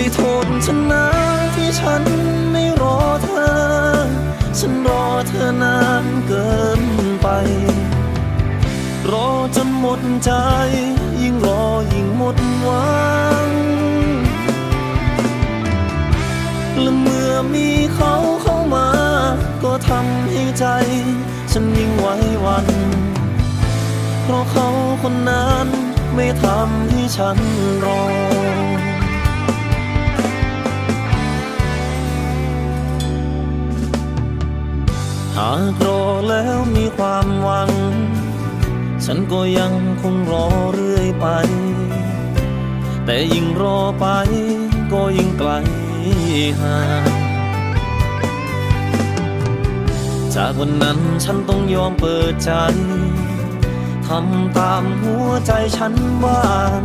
ไม่ทษฉันนะที่ฉันไม่รอเธอ ฉันรอเธอนานเกินไป รอจนหมดใจ ยิ่งรอยิ่งหมดหวังและเมื่อมีเขาเข้ามา ก็ทำให้ใจ ฉันยิ่งไหว้หวัน เพราะเขาคนนั้นไม่ทำให้ฉันรอ หากรอแล้วมีความหวัง ฉันก็ยังคงรอเรื่อยไป แต่ยิ่งรอไปก็ยิ่งไกลห่างจากวันนั้นฉันต้องยอมเปิดใจทำตามหัวใจฉันบ้าง